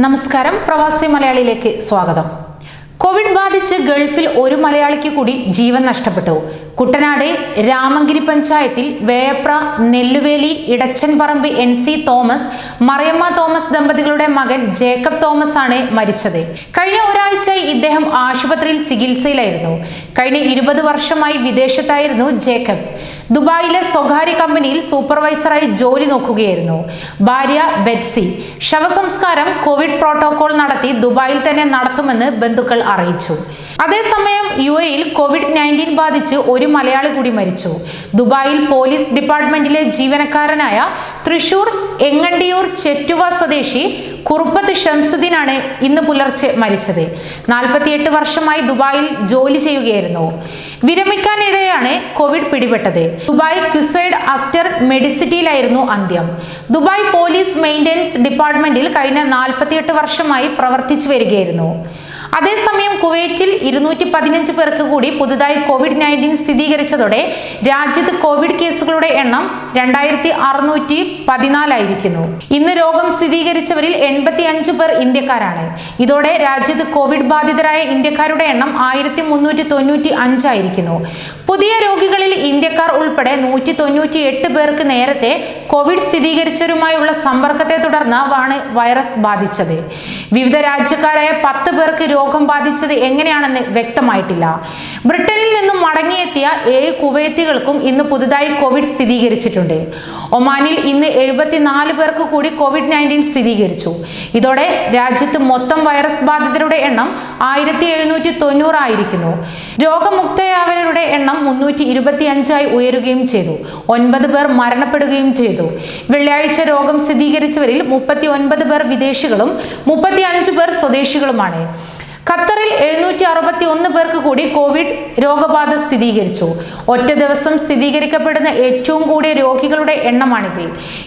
നമസ്കാരം. പ്രവാസി മലയാളിയിലേക്ക് സ്വാഗതം. കോവിഡ് ബാധിച്ച് ഗൾഫിൽ ഒരു മലയാളിക്ക് കൂടി ജീവൻ നഷ്ടപ്പെട്ടു. കുട്ടനാട് രാമങ്കിരി പഞ്ചായത്തിൽ വേപ്ര നെല്ലുവേലി ഇടച്ചൻപറമ്പ് എൻ സി തോമസ് മറിയമ്മ തോമസ് ദമ്പതികളുടെ മകൻ ജേക്കബ് തോമസ് ആണ് മരിച്ചത്. കഴിഞ്ഞ ഒരാഴ്ചയായി ഇദ്ദേഹം ആശുപത്രിയിൽ ചികിത്സയിലായിരുന്നു. കഴിഞ്ഞ ഇരുപത് വർഷമായി വിദേശത്തായിരുന്നു ജേക്കബ്. ദുബായിലെ സ്വകാര്യ കമ്പനിയിൽ സൂപ്പർവൈസറായി ജോലി നോക്കുകയായിരുന്നു. ഭാര്യ ബെറ്റ്സി. ശവസംസ്കാരം കോവിഡ് പ്രോട്ടോകോൾ നടത്തി ദുബായിൽ തന്നെ നടത്തുമെന്ന് ബന്ധുക്കൾ അറിയിച്ചു. അതേസമയം യു എയിൽ കോവിഡ് നയന്റീൻ ബാധിച്ച് ഒരു മലയാളി കൂടി മരിച്ചു. ദുബായിൽ പോലീസ് ഡിപ്പാർട്ട്മെന്റിലെ ജീവനക്കാരനായ തൃശൂർ എങ്ങണ്ടിയൂർ ചെറ്റുവ സ്വദേശി കുറുപ്പത്ത് ഷംസുദ്ദീനാണ് ഇന്ന് പുലർച്ചെ മരിച്ചത്. നാൽപ്പത്തിയെട്ട് വർഷമായി ദുബായിൽ ജോലി ചെയ്യുകയായിരുന്നു. വിരമിക്കാനിടെയാണ് കോവിഡ് പിടിപെട്ടത്. ദുബായ് ക്യുസൈഡ് അസ്റ്റർ മെഡിസിറ്റിയിലായിരുന്നു അന്ത്യം. ദുബായ് പോലീസ് മെയിന്റെനൻസ് ഡിപ്പാർട്ട്മെന്റിൽ കഴിഞ്ഞ നാൽപ്പത്തിയെട്ട് വർഷമായി പ്രവർത്തിച്ചു വരികയായിരുന്നു. അതേസമയം കുവൈറ്റിൽ ഇരുന്നൂറ്റി പതിനഞ്ച് പേർക്ക് കൂടി പുതുതായി കോവിഡ് നയന്റീൻ സ്ഥിരീകരിച്ചതോടെ രാജ്യത്ത് കോവിഡ് കേസുകളുടെ എണ്ണം രണ്ടായിരത്തി അറുന്നൂറ്റി പതിനാലായിരിക്കുന്നു. ഇന്ന് രോഗം സ്ഥിരീകരിച്ചവരിൽ എൺപത്തി അഞ്ച് പേർ ഇന്ത്യക്കാരാണ്. ഇതോടെ രാജ്യത്ത് കോവിഡ് ബാധിതരായ ഇന്ത്യക്കാരുടെ എണ്ണം ആയിരത്തി മുന്നൂറ്റി തൊണ്ണൂറ്റി അഞ്ചായിരിക്കുന്നു പുതിയ രോഗികളിൽ ഇന്ത്യക്കാർ ഉൾപ്പെടെ നൂറ്റി തൊണ്ണൂറ്റി എട്ട് പേർക്ക് നേരത്തെ കോവിഡ് സ്ഥിരീകരിച്ചവരുമായുള്ള സമ്പർക്കത്തെ തുടർന്നാണ് വൈറസ് ബാധിച്ചത്. വിവിധ രാജ്യക്കാരായ പത്ത് പേർക്ക് രോഗം ബാധിച്ചത് എങ്ങനെയാണെന്ന് വ്യക്തമായിട്ടില്ല. ബ്രിട്ടനിൽ നിന്നും മടങ്ങിയെത്തിയ ഏഴ് കുവൈത്തികൾക്കും ഇന്ന് പുതുതായി കോവിഡ് സ്ഥിരീകരിച്ചിട്ടുണ്ട്. ഒമാനിൽ ഇന്ന് എഴുപത്തിനാല് പേർക്ക് കൂടി കോവിഡ് നയന്റീൻ സ്ഥിരീകരിച്ചു. ഇതോടെ രാജ്യത്ത് മൊത്തം വൈറസ് ബാധിതരുടെ എണ്ണം ആയിരത്തി എഴുന്നൂറ്റി തൊണ്ണൂറായിരിക്കുന്നു രോഗമുക്തയായവരുടെ എണ്ണം മുന്നൂറ്റി ഇരുപത്തി അഞ്ചായി ഉയരുകയും ചെയ്തു. ഒൻപത് പേർ മരണപ്പെടുകയും ചെയ്തു. വെള്ളിയാഴ്ച രോഗം സ്ഥിരീകരിച്ചവരിൽ മുപ്പത്തി ഒൻപത് പേർ വിദേശികളും മുപ്പത്തി അഞ്ച് പേർ സ്വദേശികളുമാണ്. ഖത്തറിൽ എഴുന്നൂറ്റി അറുപത്തി ഒന്ന് പേർക്ക് കൂടി കോവിഡ് രോഗബാധ സ്ഥിരീകരിച്ചു. ഒറ്റ ദിവസം സ്ഥിരീകരിക്കപ്പെടുന്ന ഏറ്റവും കൂടിയ രോഗികളുടെ എണ്ണമാണിത്.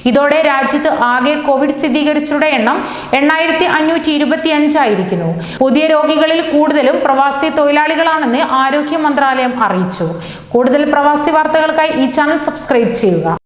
ഇതോടെ രാജ്യത്ത് ആകെ കോവിഡ് സ്ഥിരീകരിച്ചവരുടെ എണ്ണം എണ്ണായിരത്തി അഞ്ഞൂറ്റി ഇരുപത്തി അഞ്ചായിരിക്കുന്നു പുതിയ രോഗികളിൽ കൂടുതലും പ്രവാസി തൊഴിലാളികളാണെന്ന് ആരോഗ്യ മന്ത്രാലയം അറിയിച്ചു. കൂടുതൽ പ്രവാസി വാർത്തകൾക്കായി ഈ ചാനൽ സബ്സ്ക്രൈബ് ചെയ്യുക.